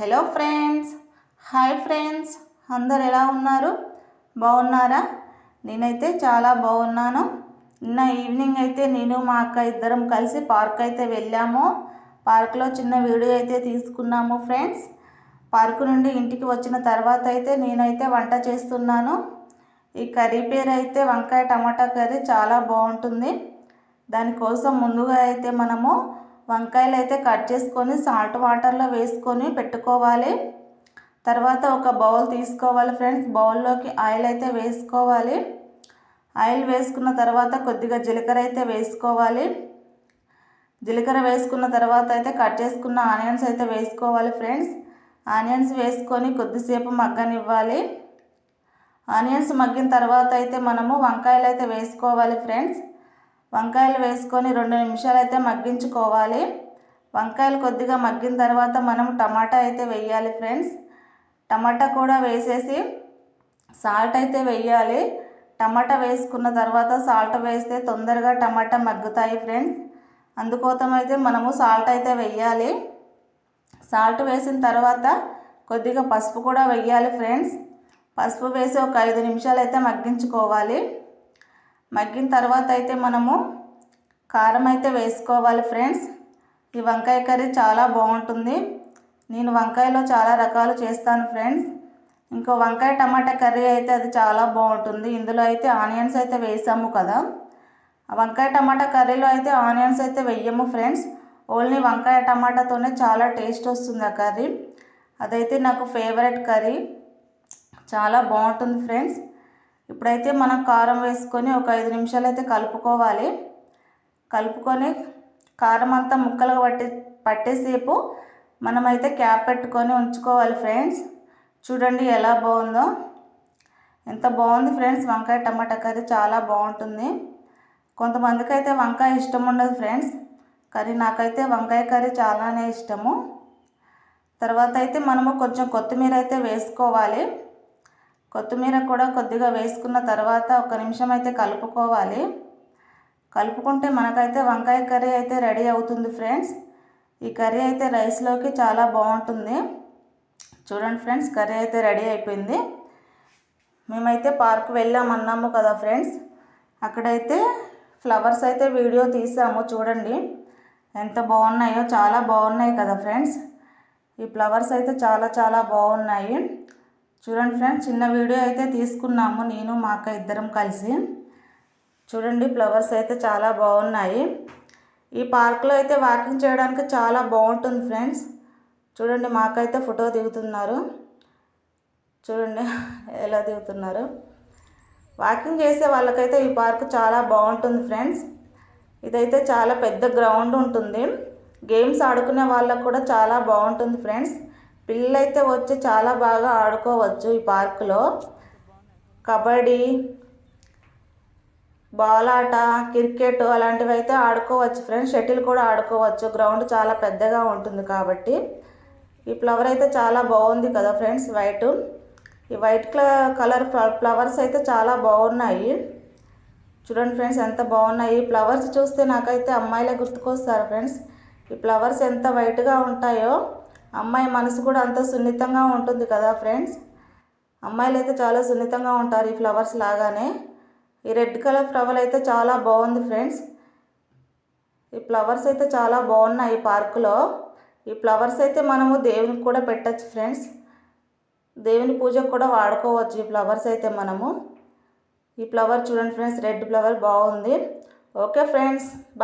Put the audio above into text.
Hello friends. Hi friends. అందరు ఎలా ఉన్నారు? బాగున్నారా? నేనైతే చాలా బాగున్నాను. నిన్న ఈవినింగ్ అయితే నేను మా అక్క ఇద్దరం కలిసి పార్క్ అయితే వెళ్ళాము. పార్క్లో చిన్న వీడియో అయితే తీసుకున్నాము ఫ్రెండ్స్. పార్కు నుండి ఇంటికి వచ్చిన తర్వాత అయితే నేనైతే వంట చేస్తున్నాను. ఈ కర్రీ పేరు అయితే వంకాయ టమాటా కర్రీ చాలా బాగుంటుంది. దానికోసం ముందుగా అయితే మనము వంకాయలు అయితే కట్ చేసుకొని సాల్ట్ వాటర్లో వేసుకొని పెట్టుకోవాలి. తర్వాత ఒక బౌల్ తీసుకోవాలి ఫ్రెండ్స్. బౌల్లోకి ఆయిల్ అయితే వేసుకోవాలి. ఆయిల్ వేసుకున్న తర్వాత కొద్దిగా జీలకర్ర అయితే వేసుకోవాలి. జీలకర్ర వేసుకున్న తర్వాత అయితే కట్ చేసుకున్న ఆనియన్స్ అయితే వేసుకోవాలి ఫ్రెండ్స్. ఆనియన్స్ వేసుకొని కొద్దిసేపు మగ్గనివ్వాలి. ఆనియన్స్ మగ్గిన తర్వాత అయితే మనము వంకాయలు అయితే వేసుకోవాలి ఫ్రెండ్స్. వంకాయలు వేసుకొని రెండు నిమిషాలు అయితే మగ్గించుకోవాలి. వంకాయలు కొద్దిగా మగ్గిన తర్వాత మనం టమాటా అయితే వేయాలి ఫ్రెండ్స్. టమాటా కూడా వేసేసి సాల్ట్ అయితే వేయాలి. టమాటా వేసుకున్న తర్వాత సాల్ట్ వేస్తే తొందరగా టమాటా మగ్గుతాయి ఫ్రెండ్స్. అందుకోసం అయితే మనము సాల్ట్ అయితే వేయాలి. సాల్ట్ వేసిన తర్వాత కొద్దిగా పసుపు కూడా వేయాలి ఫ్రెండ్స్. పసుపు వేసి ఒక ఐదు నిమిషాలు అయితే మగ్గించుకోవాలి. మగ్గిన తర్వాత అయితే మనము కారం అయితే వేసుకోవాలి ఫ్రెండ్స్. ఈ వంకాయ కర్రీ చాలా బాగుంటుంది. నేను వంకాయలో చాలా రకాలు చేస్తాను ఫ్రెండ్స్. ఇంకో వంకాయ టమాటా కర్రీ అయితే అది చాలా బాగుంటుంది. ఇందులో అయితే ఆనియన్స్ అయితే వేసాము కదా. వంకాయ టమాటా కర్రీలో అయితే ఆనియన్స్ అయితే వెయ్యము ఫ్రెండ్స్. ఓన్లీ వంకాయ టమాటాతోనే చాలా టేస్ట్ వస్తుంది ఆ కర్రీ. అదైతే నాకు ఫేవరెట్ కర్రీ. చాలా బాగుంటుంది ఫ్రెండ్స్. ఇప్పుడైతే మనం కారం వేసుకొని ఒక ఐదు నిమిషాలు అయితే కలుపుకోవాలి. కలుపుకొని కారం అంతా ముక్కలుగా పట్టి పట్టేసేపు మనమైతే క్యాప్ పెట్టుకొని ఉంచుకోవాలి ఫ్రెండ్స్. చూడండి ఎలా బాగుందో. ఎంత బాగుంది ఫ్రెండ్స్ వంకాయ టమాటా కర్రీ. చాలా బాగుంటుంది. కొంతమందికి అయితే వంకాయ ఇష్టం ఉండదు ఫ్రెండ్స్. కర్రీ నాకైతే వంకాయ కర్రీ చాలానే ఇష్టము. తర్వాత అయితే మనము కొంచెం కొత్తిమీర అయితే వేసుకోవాలి. కొత్తిమీర కూడా కొద్దిగా వేసుకున్న తర్వాత ఒక నిమిషం అయితే కలుపుకోవాలి. కలుపుకుంటే మనకైతే వంకాయ కర్రీ అయితే రెడీ అవుతుంది ఫ్రెండ్స్. ఈ కర్రీ అయితే రైస్లోకి చాలా బాగుంటుంది. చూడండి ఫ్రెండ్స్ కర్రీ అయితే రెడీ అయిపోయింది. మేమైతే పార్క్ వెళ్ళామన్నాము కదా ఫ్రెండ్స్. అక్కడైతే ఫ్లవర్స్ అయితే వీడియో తీసాము చూడండి. ఎంత బాగున్నాయో చాలా బాగున్నాయి కదా ఫ్రెండ్స్. ఈ ఫ్లవర్స్ అయితే చాలా చాలా బాగున్నాయి. చూడండి ఫ్రెండ్స్ చిన్న వీడియో అయితే తీసుకున్నాము నేను మా అక్క ఇద్దరం కలిసి. చూడండి ఫ్లవర్స్ అయితే చాలా బాగున్నాయి. ఈ పార్క్లో అయితే వాకింగ్ చేయడానికి చాలా బాగుంటుంది ఫ్రెండ్స్. చూడండి మాకైతే ఫోటో దిగుతున్నారు. చూడండి ఎలా దిగుతున్నారు. వాకింగ్ చేసే వాళ్ళకైతే ఈ పార్క్ చాలా బాగుంటుంది ఫ్రెండ్స్. ఇదైతే చాలా పెద్ద గ్రౌండ్ ఉంటుంది. గేమ్స్ ఆడుకునే వాళ్ళకు కూడా చాలా బాగుంటుంది ఫ్రెండ్స్. పిల్లలైతే వచ్చి చాలా బాగా ఆడుకోవచ్చు ఈ పార్కులో. కబడ్డీ బాల్ ఆట క్రికెట్ అలాంటివి అయితే ఆడుకోవచ్చు ఫ్రెండ్స్. షటిల్ కూడా ఆడుకోవచ్చు. గ్రౌండ్ చాలా పెద్దగా ఉంటుంది కాబట్టి. ఈ ఫ్లవర్ అయితే చాలా బాగుంది కదా ఫ్రెండ్స్ వైట్. ఈ వైట్ కలర్ ఫ్లవర్స్ అయితే చాలా బాగున్నాయి. చూడండి ఫ్రెండ్స్ ఎంత బాగున్నాయి. ఈ ఫ్లవర్స్ చూస్తే నాకైతే అమ్మాయిలే గుర్తుకొస్తారు ఫ్రెండ్స్. ఈ ఫ్లవర్స్ ఎంత వైట్గా ఉంటాయో. అమ్మాయి మనసు కూడా అంత సున్నితంగా ఉంటుంది కదా ఫ్రెండ్స్? అమ్మాయిలు అయితే చాలా సున్నితంగా ఉంటారు ఈ ఫ్లవర్స్ లాగానే. ఈ రెడ్ కలర్ ఫ్లవర్ అయితే చాలా బాగుంది ఫ్రెండ్స్. ఈ ఫ్లవర్స్ అయితే చాలా బాగున్నాయి ఈ పార్కులో. ఈ ఫ్లవర్స్ అయితే మనము దేవునికి కూడా పెట్టచ్చు ఫ్రెండ్స్. దేవుని పూజకు కూడా వాడుకోవచ్చు ఈ ఫ్లవర్స్ అయితే మనము. ఈ ఫ్లవర్ చూడండి ఫ్రెండ్స్ రెడ్ ఫ్లవర్ బాగుంది. Okay friends